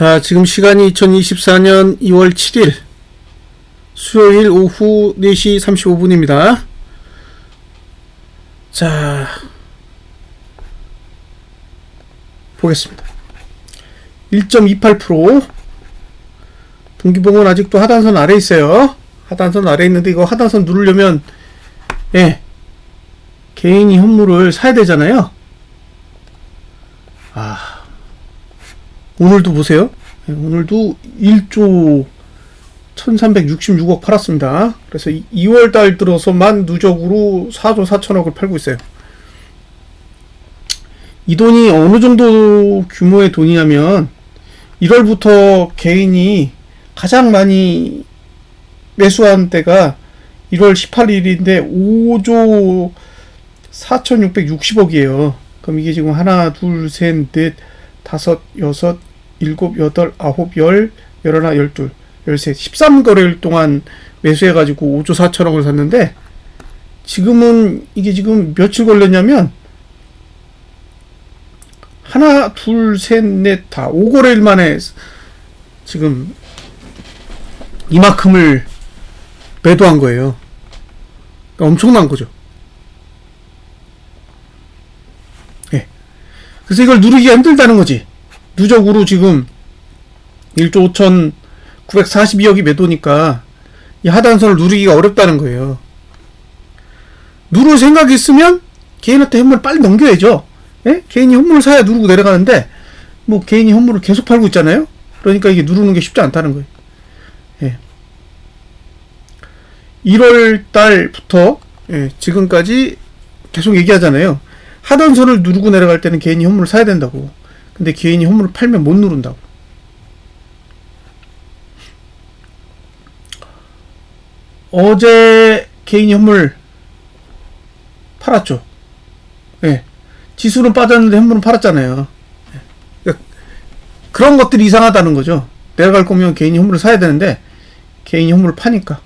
자, 지금 시간이 2024년 2월 7일 수요일 오후 4시 35분입니다. 자, 보겠습니다. 1.28% 동기봉은 아직도 하단선 아래 있어요. 하단선 아래 있는데 이거 하단선 누르려면 예 개인이 현물을 사야 되잖아요. 아 오늘도 보세요. 예, 오늘도 1조 1366억 팔았습니다. 그래서 2월 달 들어서만 누적으로 4조 4천억을 팔고 있어요. 이 돈이 어느 정도 규모의 돈이냐면 1월부터 개인이 가장 많이 매수한 때가 1월 18일인데 5조 4,660억이에요. 그럼 이게 지금 하나, 둘, 셋, 넷, 다섯, 여섯, 일곱, 여덟, 아홉, 열, 열하나, 열둘, 열셋, 13거래일 동안 매수해가지고 5조 4천억을 샀는데 지금은 이게 지금 며칠 걸렸냐면 하나, 둘, 셋, 넷, 다 5거래일 만에 지금 이만큼을 매도한 거예요. 그러니까 엄청난 거죠. 예. 그래서 이걸 누르기가 힘들다는 거지. 누적으로 지금 1조 5,942억이 매도니까 이 하단선을 누르기가 어렵다는 거예요. 누를 생각이 있으면 개인한테 현물을 빨리 넘겨야죠. 예? 개인이 현물을 사야 누르고 내려가는데 뭐 개인이 현물을 계속 팔고 있잖아요. 그러니까 이게 누르는 게 쉽지 않다는 거예요. 예. 1월 달부터 예, 지금까지 계속 얘기하잖아요. 하던 선을 누르고 내려갈 때는 개인이 현물을 사야 된다고. 근데 개인이 현물을 팔면 못 누른다고. 어제 개인이 현물 팔았죠. 예. 지수는 빠졌는데 현물은 팔았잖아요. 예. 그러니까 그런 것들이 이상하다는 거죠. 내려갈 거면 개인이 현물을 사야 되는데 개인이 현물을 파니까.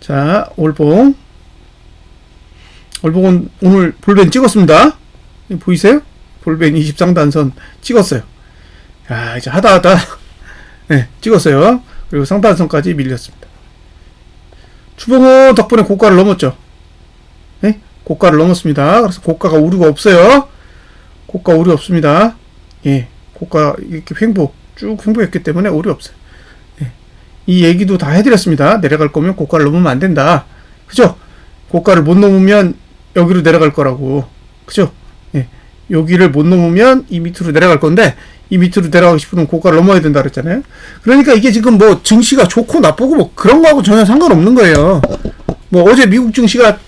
자, 올봉. 올봉은 오늘 볼벤 찍었습니다. 보이세요? 볼벤 23단선 찍었어요. 야, 이제 하다 하다. 네, 찍었어요. 그리고 상단선까지 밀렸습니다. 추봉은 덕분에 고가를 넘었죠. 네? 고가를 넘었습니다. 그래서 고가가 오류가 없어요. 고가 오류 없습니다. 예. 고가 이렇게 횡보 쭉 횡보했기 때문에 오류 없어요. 예. 이 얘기도 다 해드렸습니다. 내려갈 거면 고가를 넘으면 안 된다. 그죠? 고가를 못 넘으면 여기로 내려갈 거라고. 그죠? 예. 여기를 못 넘으면 이 밑으로 내려갈 건데 이 밑으로 내려가고 싶으면 고가를 넘어야 된다 그랬잖아요. 그러니까 이게 지금 뭐 증시가 좋고 나쁘고 뭐 그런 거하고 전혀 상관없는 거예요. 뭐 어제 미국 증시가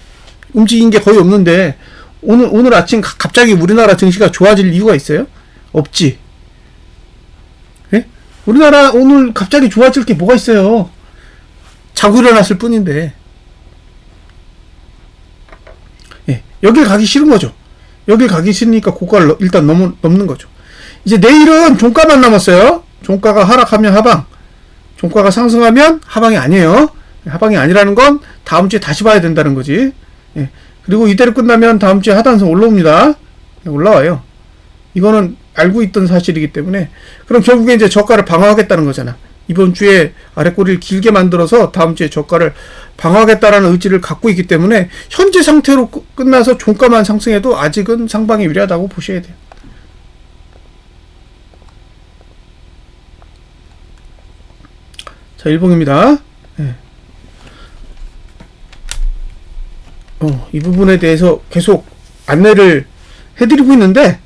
움직인 게 거의 없는데 오늘 오늘 아침 가- 갑자기 우리나라 증시가 좋아질 이유가 있어요? 없지. 예? 우리나라 오늘 갑자기 좋아질 게 뭐가 있어요? 자고 일어났을 뿐인데. 예, 여길 가기 싫은 거죠. 여길 가기 싫으니까 고가를 넘- 일단 넘, 넘는 거죠. 이제 내일은 종가만 남았어요. 종가가 하락하면 하방, 종가가 상승하면 하방이 아니에요. 하방이 아니라는 건 다음 주에 다시 봐야 된다는 거지. 예. 그리고 이대로 끝나면 다음 주에 하단선 올라옵니다. 예, 올라와요. 이거는 알고 있던 사실이기 때문에 그럼 결국에 이제 저가를 방어하겠다는 거잖아. 이번 주에 아래꼬리를 길게 만들어서 다음 주에 저가를 방어하겠다라는 의지를 갖고 있기 때문에 현재 상태로 끝- 끝나서 종가만 상승해도 아직은 상방이 유리하다고 보셔야 돼요. 자, 일봉입니다. 예. 어, 이 부분에 대해서 계속 안내를 해드리고 있는데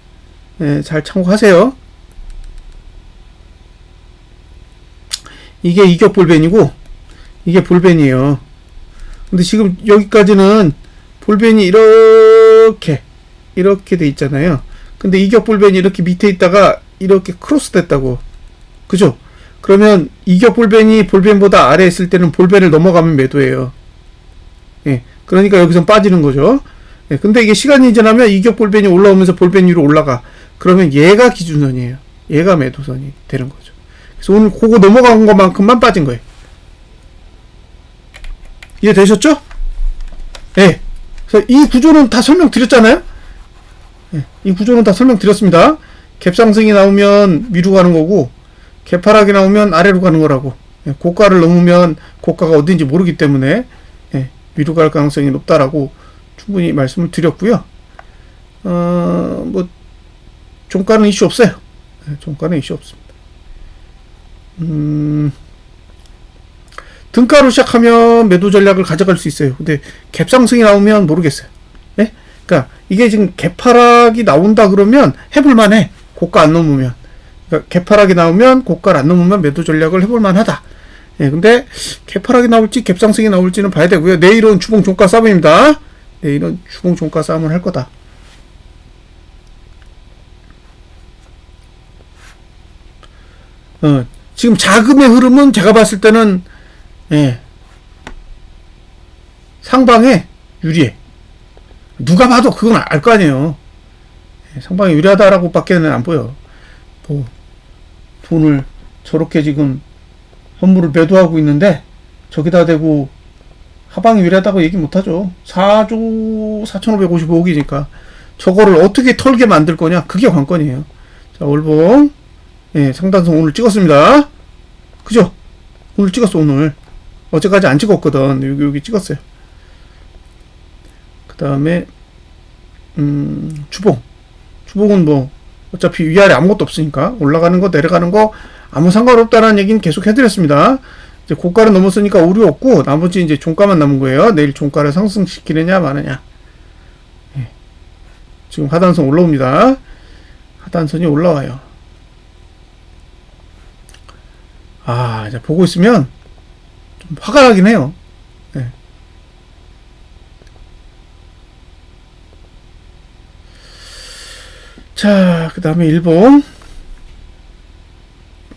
예, 잘 참고하세요. 이게 이격 볼벤이고 이게 볼벤이에요. 근데 지금 여기까지는 볼벤이 이렇게 이렇게 돼 있잖아요. 근데 이격 볼벤이 이렇게 밑에 있다가 이렇게 크로스 됐다고. 그죠? 그러면 이격 볼벤이 볼벤보다 아래에 있을 때는 볼벤을 넘어가면 매도예요. 예. 그러니까 여기서 빠지는 거죠. 예. 근데 이게 시간이 지나면 이격 볼벤이 올라오면서 볼벤 위로 올라가. 그러면 얘가 기준선이에요. 얘가 매도선이 되는 거죠. 그래서 오늘 그거 넘어간 것만큼만 빠진 거예요. 이해되셨죠? 예. 그래서 이 구조는 다 설명드렸잖아요? 예. 이 구조는 다 설명드렸습니다. 갭상승이 나오면 위로 가는 거고 개파락이 나오면 아래로 가는 거라고. 예, 고가를 넘으면 고가가 어딘지 모르기 때문에 예, 위로 갈 가능성이 높다라고 충분히 말씀을 드렸고요. 어, 뭐 종가는 이슈 없어요. 예, 종가는 이슈 없습니다. 음, 등가로 시작하면 매도 전략을 가져갈 수 있어요. 근데 갭 상승이 나오면 모르겠어요. 예? 그러니까 이게 지금 갭하락이 나온다 그러면 해볼 만해. 고가 안 넘으면. 그러니까 갭하락이 나오면 고가를 안 넘으면 매도 전략을 해볼 만하다. 예, 근데 갭하락이 나올지 갭 상승이 나올지는 봐야 되고요. 내일은 주봉 종가 싸움입니다. 내일은 주봉 종가 싸움을 할 거다. 어, 지금 자금의 흐름은 제가 봤을 때는 예, 상방에 유리해. 누가 봐도 그건 알 거 아니에요. 예, 상방에 유리하다라고 밖에는 안 보여. 뭐, 돈을 저렇게 지금 현물을 매도하고 있는데, 저기다 대고 하방이 유리하다고 얘기 못 하죠. 4조 4,555억이니까. 저거를 어떻게 털게 만들 거냐? 그게 관건이에요. 자, 월봉. 예, 상단선 오늘 찍었습니다. 그죠? 오늘 찍었어, 오늘. 어제까지 안 찍었거든. 여기, 여기 찍었어요. 그 다음에, 음, 주봉. 주봉은 뭐, 어차피 위아래 아무것도 없으니까, 올라가는 거, 내려가는 거, 아무 상관없다라는 얘기는 계속 해드렸습니다. 이제 고가를 넘었으니까 오류 없고, 나머지 이제 종가만 남은 거예요. 내일 종가를 상승시키느냐, 마느냐. 예. 지금 하단선 올라옵니다. 하단선이 올라와요. 아, 이제 보고 있으면, 좀 화가 나긴 해요. 네. 자, 그 다음에 일본.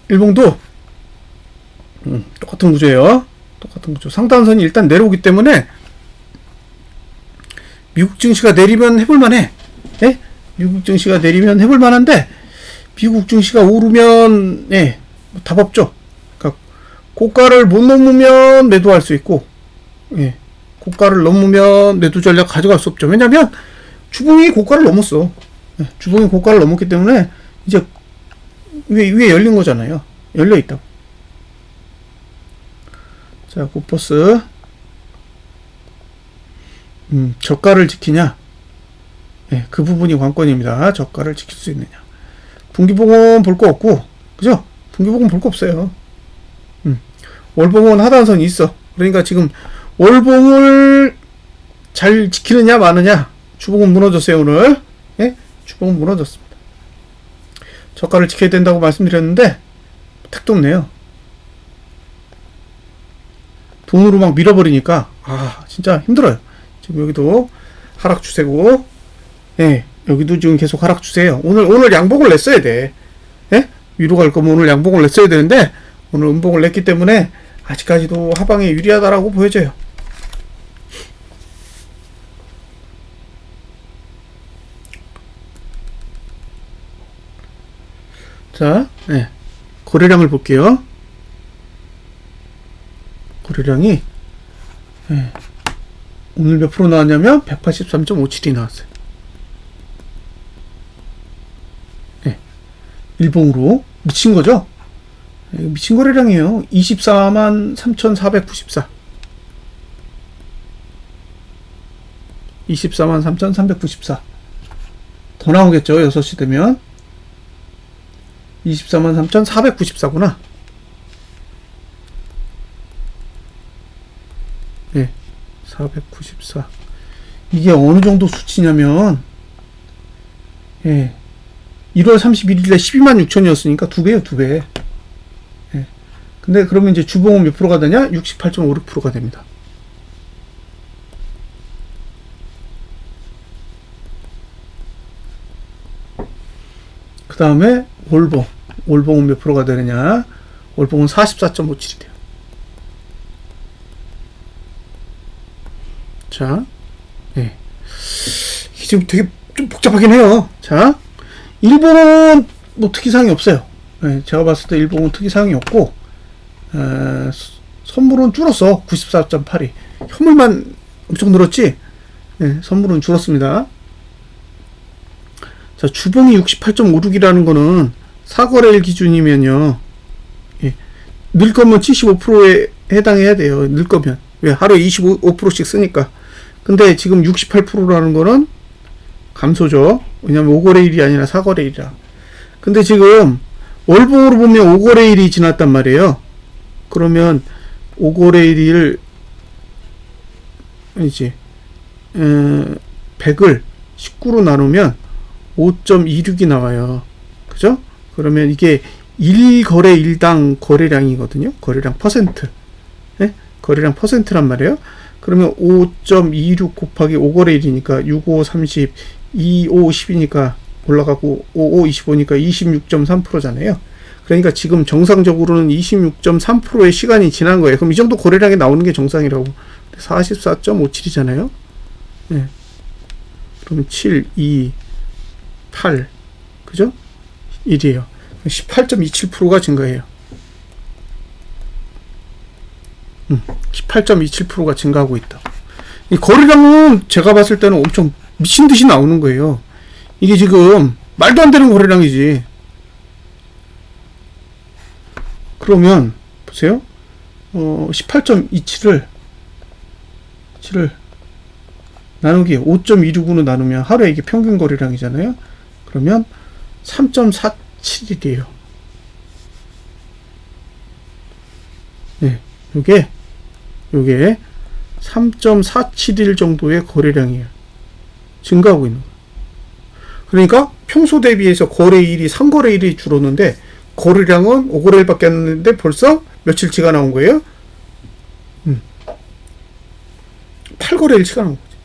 일본도 음, 똑같은 구조예요. 똑같은 구조. 상단선이 일단 내려오기 때문에 미국 증시가 내리면 해볼만해. 예? 미국 증시가 내리면 해볼만한데 미국 증시가 오르면 예, 뭐답 없죠. 고가를 못 넘으면 매도할 수 있고, 예, 고가를 넘으면 매도 전략 가져갈 수 없죠. 왜냐면 주봉이 고가를 넘었어. 예, 주봉이 고가를 넘었기 때문에 이제 위에, 위에 열린 거잖아요. 열려 있다고. 자, 고퍼스. 음, 저가를 지키냐? 예, 그 부분이 관건입니다. 저가를 지킬 수 있느냐. 분기봉은 볼 거 없고, 그죠? 분기봉은 볼 거 없어요. 음, 월봉은 하단선이 있어. 그러니까 지금 월봉을 잘 지키느냐 마느냐. 주봉은 무너졌어요, 오늘. 예? 주봉은 무너졌습니다. 저가를 지켜야 된다고 말씀드렸는데, 택도 없네요. 돈으로 막 밀어버리니까, 아, 진짜 힘들어요. 지금 여기도 하락 추세고, 예, 여기도 지금 계속 하락 추세예요. 오늘, 오늘 양봉을 냈어야 돼. 예? 위로 갈 거면 오늘 양봉을 냈어야 되는데, 오늘 음봉을 냈기 때문에, 아직까지도 하방에 유리하다라고 보여져요. 자, 예. 거래량을 볼게요. 거래량이, 예. 오늘 몇 프로 나왔냐면 183.57이 나왔어요. 예. 일봉으로 미친 거죠? 예, 미친 거래량이에요. 24만 3,494. 24만 3,394. 더 나오겠죠, 6시 되면. 24만 3,494구나. 예, 494. 이게 어느 정도 수치냐면, 예, 1월 31일에 12만 6천이었으니까 두 배요, 두 배. 예. 근데 그러면 이제 주봉은 몇 프로가 되냐? 68.56%가 됩니다. 그 다음에 월봉. 월봉은 몇 프로가 되느냐? 월봉은 44.57이 돼요. 자, 예. 지금 되게 좀 복잡하긴 해요. 자, 일본은 뭐 특이사항이 없어요. 예, 제가 봤을 때 일본은 특이사항이 없고, 선물은 줄었어. 94.82. 현물만 엄청 늘었지? 예, 선물은 줄었습니다. 자, 주봉이 68.56이라는 거는 사거래일 기준이면요. 예. 늘 거면 75%에 해당해야 돼요. 늘 거면. 왜? 하루에 25%씩 쓰니까. 근데 지금 68%라는 거는 감소죠. 왜냐면 5거래일이 아니라 4거래일이라. 근데 지금 월봉으로 보면 5거래일이 지났단 말이에요. 그러면 5거래일을 이제 어, 100을 19로 나누면 5.26이 나와요. 그죠? 그러면 이게 1거래 일당 거래량이거든요. 거래량 퍼센트. 예? 거래량 퍼센트란 말이에요. 그러면 5.26 곱하기 5거래일이니까 65, 30, 25, 10이니까 올라가고 55, 25니까 26.3%잖아요. 그러니까 지금 정상적으로는 26.3%의 시간이 지난 거예요. 그럼 이 정도 거래량이 나오는 게 정상이라고. 44.57이잖아요. 예. 그럼 7, 2, 8. 그죠? 1이에요. 18.27%가 증가해요. 음, 18.27%가 증가하고 있다. 이 거래량은 제가 봤을 때는 엄청 미친 듯이 나오는 거예요. 이게 지금 말도 안 되는 거래량이지. 그러면 보세요. 어, 18.27을 7을 나누기 5.269로 나누면 하루에 이게 평균 거래량이잖아요. 그러면 3.47일이에요. 네, 요게 요게 3.471 정도의 거래량이에요. 증가하고 있는 거예요. 그러니까 평소 대비해서 거래일이 3거래일이 줄었는데 거래량은 5거래일밖에 안 했는데 벌써 며칠치가 나온 거예요. 8거래일치가 나온 거지.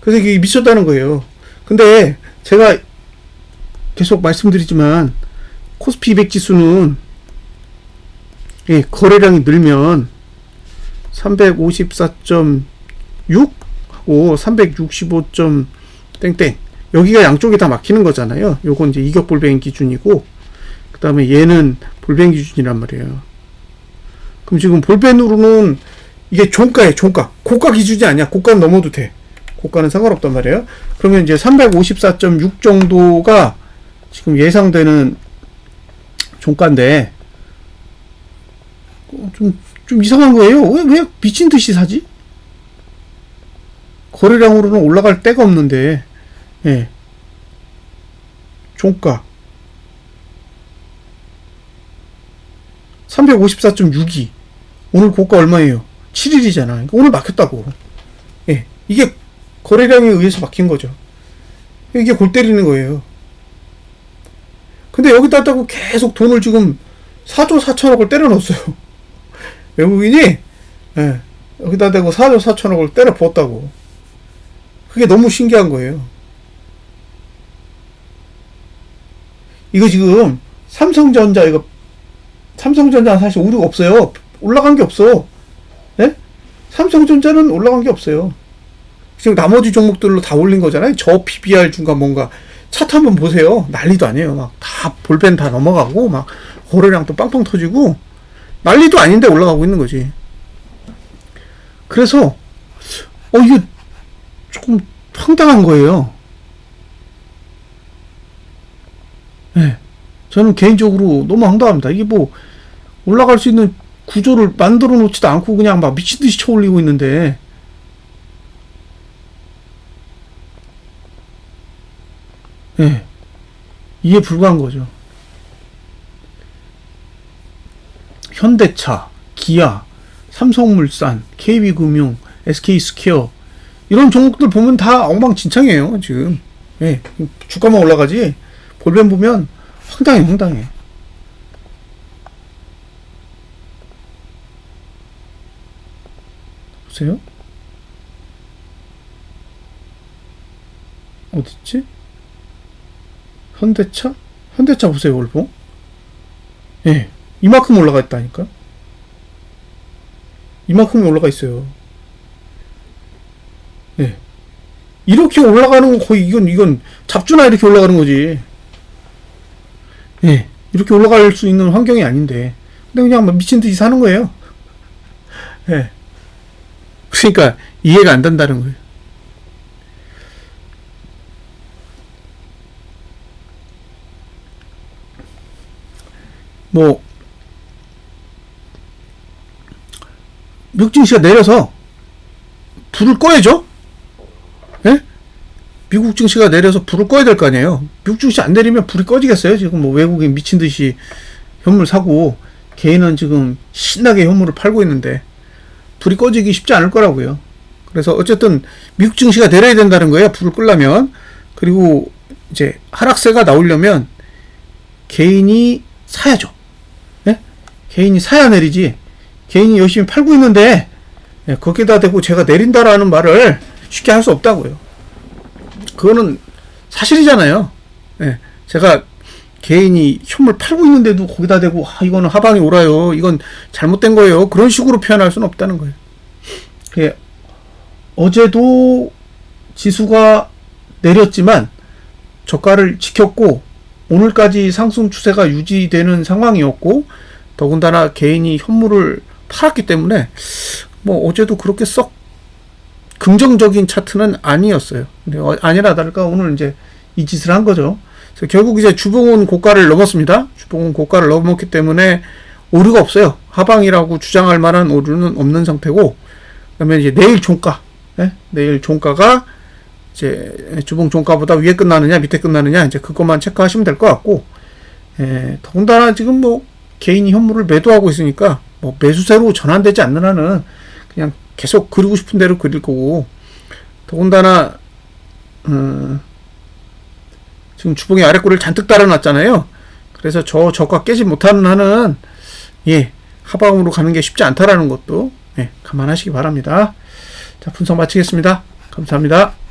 그래서 이게 미쳤다는 거예요. 근데 제가 계속 말씀드리지만 코스피 200 지수는 예, 거래량이 늘면 354.6 하고 365. 땡땡 여기가 양쪽이 다 막히는 거잖아요. 요건 이제 이격 볼뱅 기준이고 그 다음에 얘는 볼뱅 기준이란 말이에요. 그럼 지금 볼펜으로는 이게 종가에 종가 고가 기준이 아니야. 고가는 넘어도 돼. 고가는 상관없단 말이에요. 그러면 이제 354.6 정도가 지금 예상되는 종가인데 어, 좀, 좀 이상한 거예요. 왜, 왜 미친 듯이 사지? 거래량으로는 올라갈 데가 없는데, 예. 종가. 354.62. 오늘 고가 얼마예요? 7일이잖아. 그러니까 오늘 막혔다고. 예. 이게 거래량에 의해서 막힌 거죠. 이게 골 때리는 거예요. 근데 여기다 다고 계속 돈을 지금 4조 4천억을 때려 넣었어요. 외국인이, 예. 여기다 대고 4조 4천억을 때려 부었다고. 그게 너무 신기한 거예요. 이거 지금 삼성전자 이거 삼성전자 사실 오류가 없어요. 올라간 게 없어. 예? 삼성전자는 올라간 게 없어요. 지금 나머지 종목들로 다 올린 거잖아요. 저 PBR 중간 뭔가 차트 한번 보세요. 난리도 아니에요. 막 다 볼펜 다 넘어가고 막 거래량 또 빵빵 터지고 난리도 아닌데 올라가고 있는 거지. 그래서 어 이거 조금 황당한 거예요. 네. 저는 개인적으로 너무 황당합니다. 이게 뭐 올라갈 수 있는 구조를 만들어 놓지도 않고 그냥 막 미친 듯이 쳐 올리고 있는데 예. 네. 이해 불가한 거죠. 현대차, 기아, 삼성물산, KB금융, SK스퀘어 이런 종목들 보면 다 엉망진창이에요 지금. 예, 주가만 올라가지 볼펜 보면 황당해 황당해. 보세요. 어딨지? 현대차? 현대차 보세요, 월봉. 예, 이만큼 올라가 있다니까. 이만큼 올라가 있어요. 예. 이렇게 올라가는 거 거의 이건 이건 잡주나 이렇게 올라가는 거지. 예. 이렇게 올라갈 수 있는 환경이 아닌데. 근데 그냥 막 미친 듯이 사는 거예요. 예. 그러니까 이해가 안 된다는 거예요. 뭐 묵진 씨가 내려서 불을 꺼야죠. 예? 미국 증시가 내려서 불을 꺼야 될 거 아니에요. 미국 증시 안 내리면 불이 꺼지겠어요? 지금 뭐 외국인 미친 듯이 현물 사고 개인은 지금 신나게 현물을 팔고 있는데 불이 꺼지기 쉽지 않을 거라고요. 그래서 어쨌든 미국 증시가 내려야 된다는 거예요. 불을 끌려면 그리고 이제 하락세가 나오려면 개인이 사야죠. 예? 개인이 사야 내리지. 개인이 열심히 팔고 있는데 예, 거기다 대고 제가 내린다라는 말을 쉽게 할 수 없다고요. 그거는 사실이잖아요. 예, 제가 개인이 현물 팔고 있는데도 거기다 대고 아, 이거는 하방이 오라요. 이건 잘못된 거예요. 그런 식으로 표현할 수는 없다는 거예요. 예, 어제도 지수가 내렸지만 저가를 지켰고 오늘까지 상승 추세가 유지되는 상황이었고 더군다나 개인이 현물을 팔았기 때문에 뭐 어제도 그렇게 썩 긍정적인 차트는 아니었어요. 어, 아니라 다를까 오늘 이제 이 짓을 한 거죠. 그래서 결국 이제 주봉은 고가를 넘었습니다. 주봉은 고가를 넘었기 때문에 오류가 없어요. 하방이라고 주장할 만한 오류는 없는 상태고 그다음에 이제 내일 종가, 예? 내일 종가가 이제 주봉 종가보다 위에 끝나느냐 밑에 끝나느냐 이제 그것만 체크하시면 될 것 같고 예, 더군다나 지금 뭐 개인이 현물을 매도하고 있으니까 뭐 매수세로 전환되지 않는 한은 그냥 계속 그리고 싶은 대로 그릴 거고 더군다나 음, 지금 주봉이 아래꼬리를 잔뜩 달아놨잖아요. 그래서 저 저가 깨지 못하는 한은 예 하방으로 가는 게 쉽지 않다라는 것도 예, 감안하시기 바랍니다. 자 분석 마치겠습니다. 감사합니다.